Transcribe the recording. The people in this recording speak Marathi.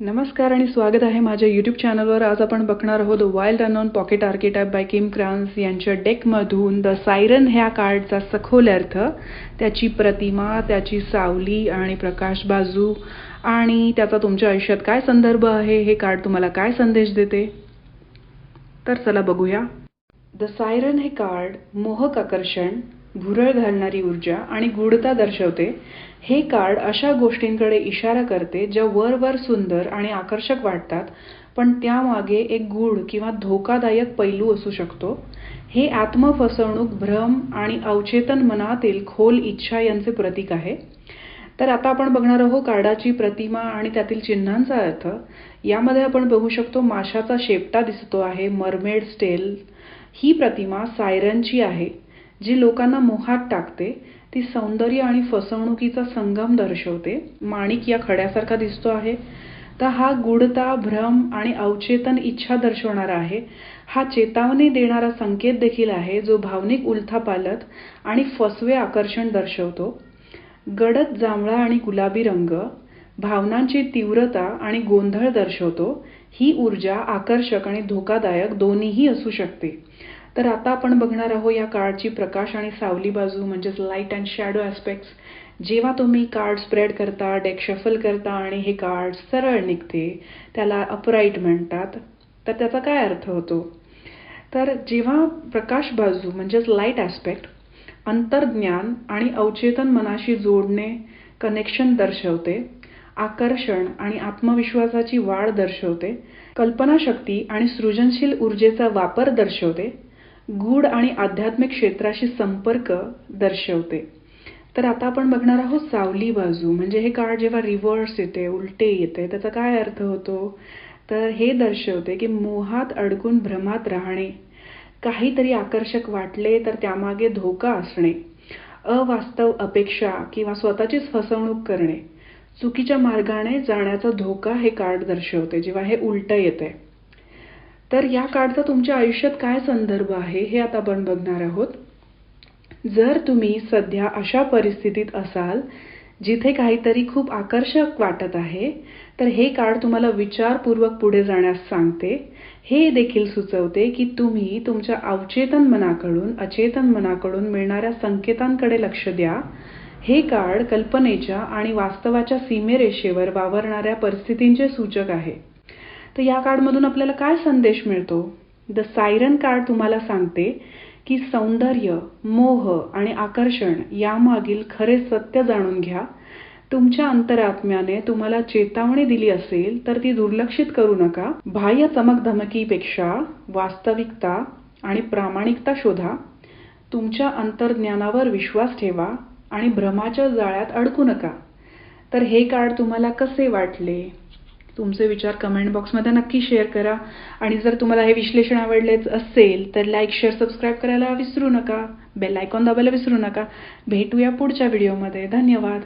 नमस्कार आणि स्वागत आहे माझ्या यूट्यूब चॅनलवर आज आपण बघणार आहोत wild unknown pocket archetype by Kim Krans यांच्या डेकमधून द सायरन ह्या कार्डचा सखोल अर्थ त्याची प्रतिमा त्याची सावली आणि प्रकाश बाजू आणि त्याचा तुमच्या आयुष्यात काय संदर्भ आहे हे कार्ड तुम्हाला काय संदेश देते? तर चला बघूया. द सायरन हे कार्ड मोहक आकर्षण भुरळ घालणारी ऊर्जा आणि गूढता दर्शवते. हे कार्ड अशा गोष्टींकडे इशारा करते ज्या वरवर सुंदर आणि आकर्षक वाटतात पण त्यामागे एक गूढ किंवा धोकादायक पैलू असू शकतो. हे आत्मफसवणूक भ्रम आणि अवचेतन मनातील खोल इच्छा यांचे प्रतीक आहे. तर आता आपण बघणार आहोत कार्डाची प्रतिमा आणि त्यातील चिन्हांचा अर्थ. यामध्ये आपण बघू शकतो माशाचा शेपटा दिसतो आहे मरमेड स्टेल. ही प्रतिमा सायरनची आहे. जी लोकांना मोहात टाकते ती सौंदर्य आणि फसवणुकीचा संगम दर्शवते. माणिक या खड्यासारखा दिसतो आहे. तर हा गूढता भ्रम आणि अवचेतन इच्छा दर्शवणारा आहे. हा चेतावणी देणारा संकेत देखील आहे जो भावनिक उलथापालथ आणि फसवे आकर्षण दर्शवतो. गडद जांभळा आणि गुलाबी रंग भावनांची तीव्रता आणि गोंधळ दर्शवतो. ही ऊर्जा आकर्षक आणि धोकादायक दोन्हीही असू शकते. तर आता आपण बघणार आहोत या कार्डची प्रकाश आणि सावली बाजू म्हणजेच लाइट अँड शॅडो ॲस्पेक्ट्स जेव्हा तुम्ही कार्ड स्प्रेड करता डेक शफल करता आणि हे कार्ड सरळ निघते त्याला अपराईट म्हणतात. तर त्याचा काय अर्थ होतो? तर जेव्हा प्रकाश बाजू म्हणजेच लाइट ॲस्पेक्ट अंतर्ज्ञान आणि अवचेतन मनाशी जोडणे कनेक्शन दर्शवते आकर्षण आणि आत्मविश्वासाची वाढ दर्शवते कल्पनाशक्ती आणि सृजनशील ऊर्जेचा वापर दर्शवते गूढ आणि आध्यात्मिक क्षेत्राशी संपर्क दर्शवते. तर आता आपण बघणार आहोत सावली बाजू. म्हणजे हे कार्ड जेव्हा रिव्हर्स येते उलटे येते त्याचा काय अर्थ होतो? तर हे दर्शवते की मोहात अडकून भ्रमात राहणे काहीतरी आकर्षक वाटले तर त्यामागे धोका असणे अवास्तव अपेक्षा किंवा स्वतःचीच फसवणूक करणे चुकीच्या मार्गाने जाण्याचा धोका हे कार्ड दर्शवते जेव्हा हे उलटं येते. तर या कार्डचा तुमच्या आयुष्यात काय संदर्भ आहे हे आता आपण बघणार आहोत. जर तुम्ही सध्या अशा परिस्थितीत असाल जिथे काहीतरी खूप आकर्षक वाटत आहे तर हे कार्ड तुम्हाला विचारपूर्वक पुढे जाण्यास सांगते. हे देखील सुचवते की तुम्ही तुमच्या अवचेतन मनाकडून अचेतन मनाकडून मिळणाऱ्या संकेतांकडे लक्ष द्या. हे कार्ड कल्पनेच्या आणि वास्तवाच्या सीमेरेषेवर वावरणाऱ्या परिस्थितींचे सूचक आहे. तर या कार्डमधून आपल्याला काय संदेश मिळतो? द सायरन कार्ड तुम्हाला सांगते की सौंदर्य मोह आणि आकर्षण यामागील खरे सत्य जाणून घ्या. तुमच्या अंतरात्म्याने तुम्हाला चेतावणी दिली असेल तर ती दुर्लक्षित करू नका. बाह्य चमकधमकीपेक्षा वास्तविकता आणि प्रामाणिकता शोधा. तुमच्या अंतर्ज्ञानावर विश्वास ठेवा आणि भ्रमाच्या जाळ्यात अडकू नका. तर हे कार्ड तुम्हाला कसे वाटले? तुमचे विचार कमेंट बॉक्समध्ये नक्की शेअर करा. आणि जर तुम्हाला हे विश्लेषण आवडलेच असेल तर लाईक शेअर सबस्क्राईब करायला विसरू नका. बेल आयकॉन दाबायला विसरू नका. भेटूया पुढच्या व्हिडिओमध्ये धन्यवाद.